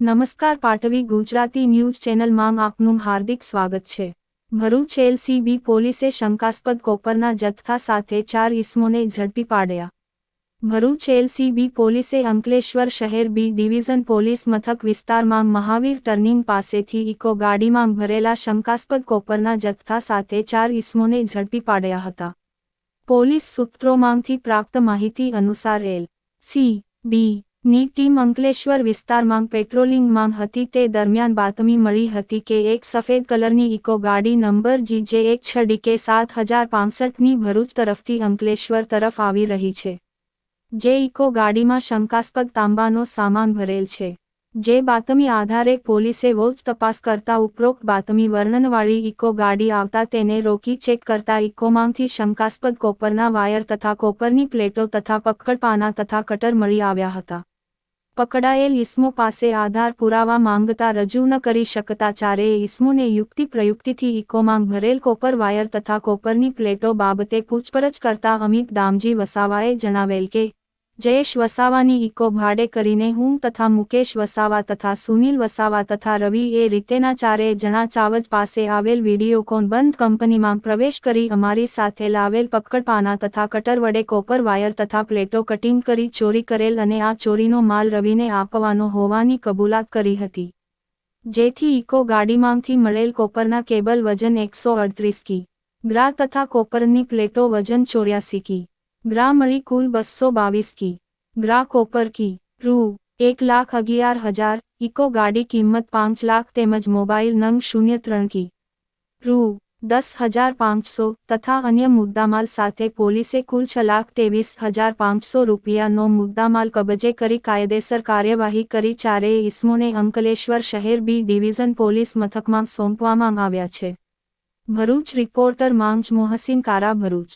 નમસ્કાર પાટવી ગુજરાતી ન્યૂઝ ચેનલમાં આપનું હાર્દિક સ્વાગત છે. ભરૂચ એલસીબી પોલીસે શંકાસ્પદ કોપરના જથ્થા સાથે ચાર ઇસમોને ઝડપી પાડ્યા. ભરૂચ એલસીબી પોલીસે અંકલેશ્વર શહેર બી ડિવિઝન પોલીસ મથક વિસ્તારમાં મહાવીર ટર્નિંગ પાસેથી ઇકો ગાડીમાં ભરેલા શંકાસ્પદ કોપરના જથ્થા સાથે ચાર ઇસમોને ઝડપી પાડ્યા હતા. પોલીસ સૂત્રોમાંથી પ્રાપ્ત માહિતી અનુસાર એલ સી બી ની ટીમ અંકલેશ્વર વિસ્તારમાં પેટ્રોલિંગમાં હતી. તે દરમિયાન બાતમી મળી હતી કે એક સફેદ કલરની ઇકો ગાડી નંબર જી એક છ ડીકે સાત હજાર પાંસઠની ભરૂચ તરફથી અંકલેશ્વર તરફ આવી રહી છે. જે ઇકો ગાડીમાં શંકાસ્પદ તાંબાનો સામાન ભરેલ છે. જે બાતમી આધારે પોલીસે વોચ તપાસ કરતા ઉપરોક્ત બાતમી વર્ણનવાળી ઇકો ગાડી આવતા તેને રોકી ચેક કરતા ઇકોમાંથી શંકાસ્પદ કોપરના વાયર તથા કોપરની પ્લેટો તથા પક્કડપાના તથા કટર મળી આવ્યા હતા. પકડાયેલ ઇસમો પાસે આધાર પુરાવા માંગતા રજૂ ન કરી શકતા ચારેય ઇસમોને યુક્તિ પ્રયુક્તિથી ઇકોમાં ભરેલ કોપર વાયર તથા કોપરની પ્લેટો બાબતે પૂછપરછ કરતા અમિત દામજી વસાવાએ જણાવેલ કે જયેશ વસાવાની ઇકો ભાડે કરીને હું તથા મુકેશ વસાવા તથા સુનિલ વસાવા તથા રવિ એ રીતેના ચારેય જણા ચાવજ પાસે આવેલ વિડીયોકોન બંધ કંપનીમાં પ્રવેશ કરી અમારી સાથે લાવેલ પકડપાના તથા કટર વડે કોપર વાયર તથા પ્લેટો કટિંગ કરી ચોરી કરેલ અને આ ચોરીનો માલ રવિને આપવાનો હોવાની કબૂલાત કરી હતી. જેથી ઇકો ગાડીમાંથી મળેલ કોપરના કેબલ વજન એકસો અડત્રીસ કી. ગ્રા તથા કોપરની પ્લેટો વજન ચોર્યાસી કી. ગ્રા મળી કુલ બસો બાવીસ કી. ગ્રા કોપર કી. રૂ. એક લાખ અગિયાર હજાર. ઇકો ગાડી કિંમત પાંચ લાખ તેમજ મોબાઈલ નંગ શૂન્ય ત્રણ કી. રૂ. દસ હજાર પાંચસો તથા અન્ય મુદ્દામાલ સાથે પોલીસે કુલ છ લાખ ત્રેવીસ હજાર પાંચસો રૂપિયાનો મુદ્દામાલ કબજે કરી કાયદેસર કાર્યવાહી કરી ચારેય ઇસમોને અંકલેશ્વર શહેર બી ડિવિઝન પોલીસ મથકમાં સોંપવામાં આવ્યા છે. ભરૂચ રિપોર્ટર માંગ મોહસિન કારા ભરૂચ.